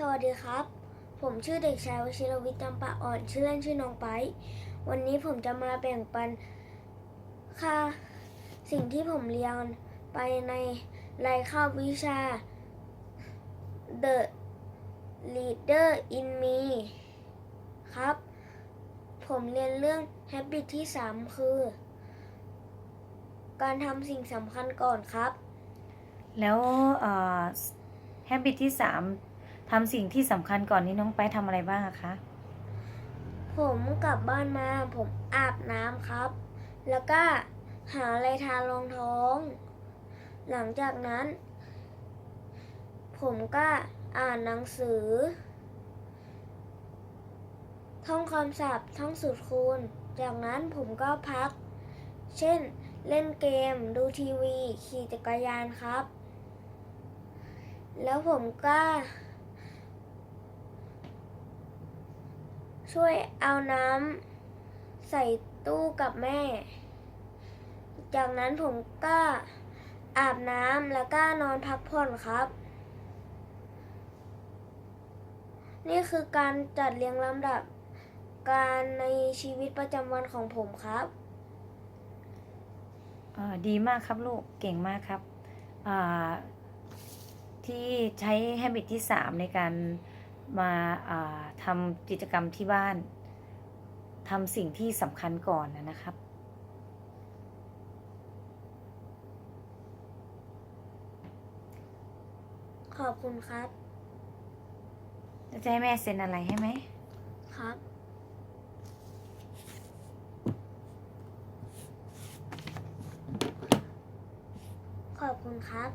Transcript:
สวัสดีครับ ผมชื่อเด็กชายวชิรวิทย์จำปาอ่อน ชื่อเล่นชื่อน้องไป วันนี้ผมจะมาแบ่งปันค่าสิ่งที่ผมเรียนไปในรายคาบวิชา The Leader in Me ครับ ผมเรียนเรื่อง Habit ที่ 3 คือ การทำสิ่งสำคัญก่อนครับ แล้วแฮบิตที่สาม ทำสิ่งที่สำคัญก่อนนี่น้องไปทำอะไรบ้างอะคะ ผมกลับบ้านมา ผมอาบน้ำครับ แล้วก็หาอะไรทารองท้อง หลังจากนั้น ผมก็อ่านหนังสือ ท่องคำศัพท์ท่องสูตรคูณ จากนั้นผมก็พัก เช่น เล่นเกม ดูทีวี ขี่จักรยานครับ แล้วผมก็ ช่วยเอาน้ำใส่ตู้กับแม่ จากนั้นผมก็อาบน้ำแล้วก็นอนพักผ่อนครับ นี่คือการจัดเรียงลำดับการในชีวิตประจำวันของผมครับอ่อดีมากครับลูก เก่งมากครับที่ใช้ habit ที่ 3 ในการ มาอ่าทำกิจกรรมที่บ้านทำสิ่งที่สำคัญก่อนนะนะครับขอบคุณครับจะให้แม่เซ็นอะไรให้ไหม ครับ ขอบคุณครับ